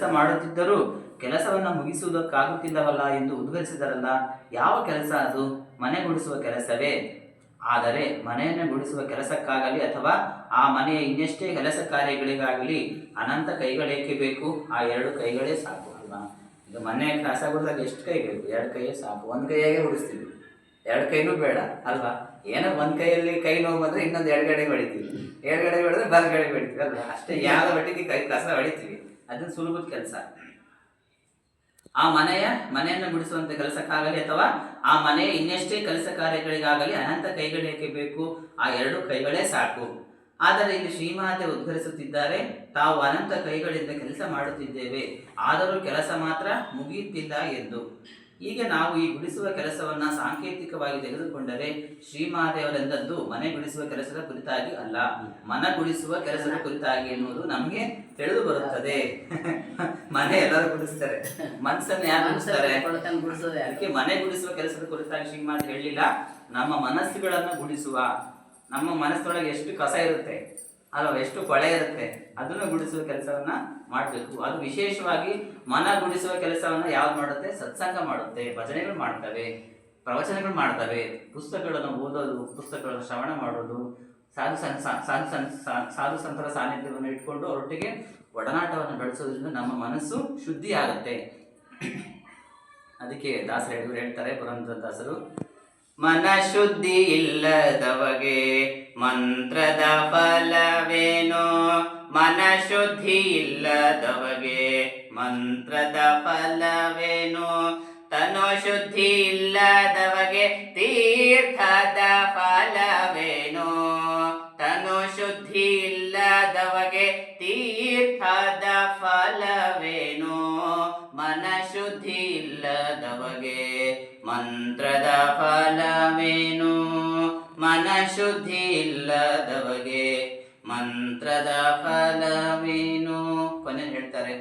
ಕೆಲಸ ಮಾಡುತ್ತಿದ್ದರೂ ಕೆಲಸವನ್ನ ಮುಗಿಸುವುದಕ್ಕಾಗುತ್ತಿಲ್ಲವಲ್ಲ ಎಂದು ಉದ್ಘರಿಸಿದರಲ್ಲ ಯಾವ ಕೆಲಸ ಅದು? ಮನೆ ಗುಡಿಸುವ ಕೆಲಸವೇ? ಆದರೆ ಮನೆಯನ್ನು ಗುಡಿಸುವ ಕೆಲಸಕ್ಕಾಗಲಿ ಅಥವಾ ಆ ಮನೆಯ ಇನ್ನೆಷ್ಟೇ ಕೆಲಸ ಕಾರ್ಯಗಳಿಗಾಗಲಿ ಅನಂತ ಕೈಗಳೇಕೆ ಬೇಕು? ಆ ಎರಡು ಕೈಗಳೇ ಸಾಕು ಅಲ್ವಾ? ಈಗ ಮನೆ ಕೆಲಸ ಗುಡಿದಾಗ ಎಷ್ಟು ಕೈ ಬೇಕು? ಎರಡು ಕೈಯೇ ಸಾಕು. ಒಂದು ಕೈಯಾಗೆ ಗುಡಿಸ್ತೀವಿ. ಎರಡು ಕೈನೂ ಬೇಡ ಅಲ್ವಾ? ಏನೋ ಒಂದು ಕೈಯಲ್ಲಿ ಕೈ ನೋವು ಬಂದರೆ ಇನ್ನೊಂದು ಎಡಗಡೆ ಹೊಡಿತೀವಿ ಗಡೆ ಹೊಡೆದ್ರೆ ಬಲಗಡೆ ಹೊಡಿತೀವಿ ಅಲ್ವಾ? ಅಷ್ಟೇ. ಯಾವ ಮಟ್ಟಿಗೆ ಕೈ ಕಸ ಹೊಡಿತೀವಿ. ಅದನ್ನ ಸುಲಭದ ಕೆಲಸ. ಆ ಮನೆಯ, ಮನೆಯನ್ನು ಬಿಡಿಸುವಂತ ಕೆಲಸಕ್ಕಾಗಲಿ ಅಥವಾ ಆ ಮನೆಯ ಇನ್ನೆಷ್ಟೇ ಕೆಲಸ ಕಾರ್ಯಗಳಿಗಾಗಲಿ ಅನಂತ ಕೈಗಳೇಕೆ ಬೇಕು? ಆ ಎರಡು ಕೈಗಳೇ ಸಾಕು. ಆದರೆ ಇಲ್ಲಿ ಶ್ರೀಮಾತೆ ಉದ್ಘರಿಸುತ್ತಿದ್ದಾರೆ ತಾವು ಅನಂತ ಕೈಗಳಿಂದ ಕೆಲಸ ಮಾಡುತ್ತಿದ್ದೇವೆ. ಆದರೂ ಕೆಲಸ ಮಾತ್ರ ಮುಗಿಯುತ್ತಿಲ್ಲ ಎಂದು. ಈಗ ನಾವು ಈ ಗುಡಿಸುವ ಕೆಲಸವನ್ನ ಸಾಂಕೇತಿಕವಾಗಿ ತೆಗೆದುಕೊಂಡರೆ ಶ್ರೀಮಾತೆಯವರೆಂದದ್ದು ಮನೆ ಗುಡಿಸುವ ಕೆಲಸದ ಕುರಿತಾಗಿ ಅಲ್ಲ. ಮನ ಗುಡಿಸುವ ಕೆಲಸದ ಕುರಿತಾಗಿ ಎನ್ನುವುದು ನಮಗೆ ತಿಳಿದು ಬರುತ್ತದೆ. ಮನೆ ಎಲ್ಲರೂ ಗುಡಿಸ್ತಾರೆ. ಮನಸ್ಸನ್ನು ಯಾರು ಗುಡಿಸ್ತಾರೆ? ಅದಕ್ಕೆ ಮನೆ ಗುಡಿಸುವ ಕೆಲಸದ ಕುರಿತಾಗಿ ಶ್ರೀಮಾತೆ ಹೇಳಿಲ್ಲ. ನಮ್ಮ ಮನಸ್ಸುಗಳನ್ನು ಗುಡಿಸುವ ನಮ್ಮ ಮನಸ್ಸೊಳಗೆ ಎಷ್ಟು ಕಸ ಇರುತ್ತೆ ಅಲ್ವಾ ಎಷ್ಟು ಕೊಳೆ ಇರುತ್ತೆ, ಅದನ್ನು ಗುಡಿಸುವ ಕೆಲಸವನ್ನ ಮಾಡಬೇಕು. ಅದು ವಿಶೇಷವಾಗಿ ಮನ ಗುಡಿಸುವ ಕೆಲಸವನ್ನ ಯಾವ್ದು ಮಾಡುತ್ತೆ? ಸತ್ಸಂಗ ಮಾಡುತ್ತೆ. ಭಜನೆಗಳು ಮಾಡ್ತವೆ, ಪ್ರವಚನಗಳು ಮಾಡ್ತವೆ. ಪುಸ್ತಕಗಳನ್ನು ಓದೋದು, ಪುಸ್ತಕಗಳನ್ನು ಶ್ರವಣ ಮಾಡೋದು, ಸಾಧು ಸಂ ಸಾಧು ಸಂ ಸಾಧು ಸಂತರ ಸಾನ್ನಿಧ್ಯವನ್ನು ಇಟ್ಕೊಂಡು ಅವರೊಟ್ಟಿಗೆ ಒಡನಾಟವನ್ನು ಬೆಳೆಸೋದ್ರಿಂದ ನಮ್ಮ ಮನಸ್ಸು ಶುದ್ಧಿ ಆಗುತ್ತೆ ಅದಕ್ಕೆ ದಾಸರು ಹೇಳಿದ್ರು, ಹೇಳ್ತಾರೆ ಪುರಂದರ ದಾಸರು ಮನ ಶುದ್ಧಿ ಇಲ್ಲದವಗೆ ಮಂತ್ರದ ಶುದ್ಧಿ ಇಲ್ಲದವಗೆ ಮಂತ್ರದ ಫಲವೇನು? ತನೋ ಶುದ್ಧಿ ಇಲ್ಲದವಗೆ ತೀರ್ಥದ ಫಲವೇನು? ತನು ಶುದ್ಧಿ ಇಲ್ಲದವಗೆ ತೀರ್ಥದ ಫಲವೇನು? ಮನ ಶುದ್ಧಿ ಇಲ್ಲದವಗೆ ಮಂತ್ರದ ಫಲವೇನು? ಮನ ಶುದ್ಧಿ ಇಲ್ಲದವಗೆ ಮಂತ್ರದ ಫಲವೇನು ಕೊನೆ ಹೇಳ್ತಾರೆ.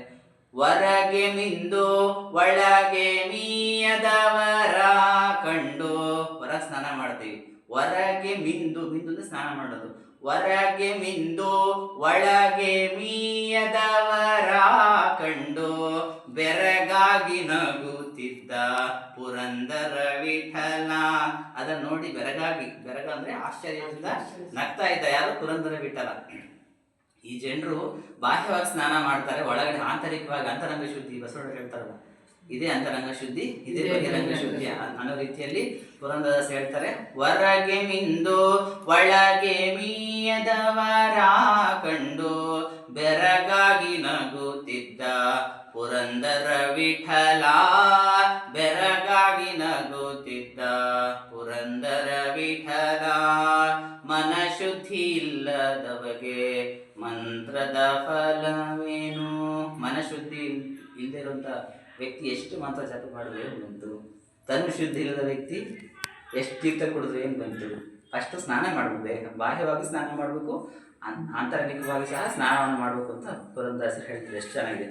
ಹೊರಗೆ ಮಿಂದು, ಒಳಗೆ ಮೀಯದವರ ಕಂಡು. ಹೊರ ಸ್ನಾನ ಮಾಡ್ತೀವಿ. ಹೊರಗೆ ಮಿಂದು ಮಿಂದು ಅಂದ್ರೆ ಸ್ನಾನ ಮಾಡೋದು. ಹೊರಗೆ ಮಿಂದು, ಒಳಗೆ ಮೀಯದವರ ಕಂಡು. ಬೆರಗಾಗಿ ನಗುತ್ತಿದ್ದ ಪುರಂದರ ವಿಠಲ. ಅದನ್ನ ನೋಡಿ ಬೆರಗಾಗಿ, ಬೆರಗ ಅಂದ್ರೆ ಆಶ್ಚರ್ಯದಿಂದ ನಗ್ತಾ ಇದ್ದ ಯಾರು? ಪುರಂದರ ವಿಠಲ. ಈ ಜನರು ಬಾಹ್ಯವಾಗಿ ಸ್ನಾನ ಮಾಡ್ತಾರೆ ಒಳಗಡೆ ಆಂತರಿಕವಾಗಿ ಅಂತರಂಗ ಶುದ್ಧಿ ಬಸವಣ್ಣ ಹೇಳ್ತಾರಲ್ಲ ಇದೇ ಅಂತರಂಗ ಶುದ್ಧಿ ಇದೇ ಬಹಿರಂಗ ಶುದ್ಧಿ ಅನ್ನೋ ರೀತಿಯಲ್ಲಿ ಪುರಂದಾಸ ಹೇಳ್ತಾರೆ. ಹೊರಗೆ ಮಿಂದು ಒಳಗೆ ಮೀಯದವರ ಕಂಡು ಬೆರಗಾಗಿ ನಗುತ್ತಿದ್ದ ಪುರಂದರ ವಿಠಲ ನಗುತ್ತಿದ್ದ ಪುರಂದರ ವಿಠಲ. ಮನ ಶುದ್ಧಿ ಇಲ್ಲದವಗೆ ಮಂತ್ರದ ಫಲವೇನು? ಮನ ಶುದ್ಧಿ ಇಲ್ಲದೆ ಇರುವಂತ ವ್ಯಕ್ತಿ ಎಷ್ಟು ಮಾತ್ರ ಜಪ ಮಾಡಿದ್ರೆ ಏನು ಬಂತು? ತನು ಶುದ್ಧಿ ಇಲ್ಲದ ವ್ಯಕ್ತಿ ಎಷ್ಟು ತೀರ್ಥ ಕುಡಿದ್ರೆ ಏನು ಬಂತು? ಅಷ್ಟು ಸ್ನಾನ ಮಾಡಬೇಕು ಬಾಹ್ಯವಾಗಿ ಸ್ನಾನ ಮಾಡಬೇಕು ಆಂತರಿಕವಾಗಿ ಸಹ ಸ್ನಾನವನ್ನು ಮಾಡಬೇಕು ಅಂತ ಪುರಂದಾಸರು ಹೇಳ್ತಾರೆ. ಎಷ್ಟು ಚೆನ್ನಾಗಿದೆ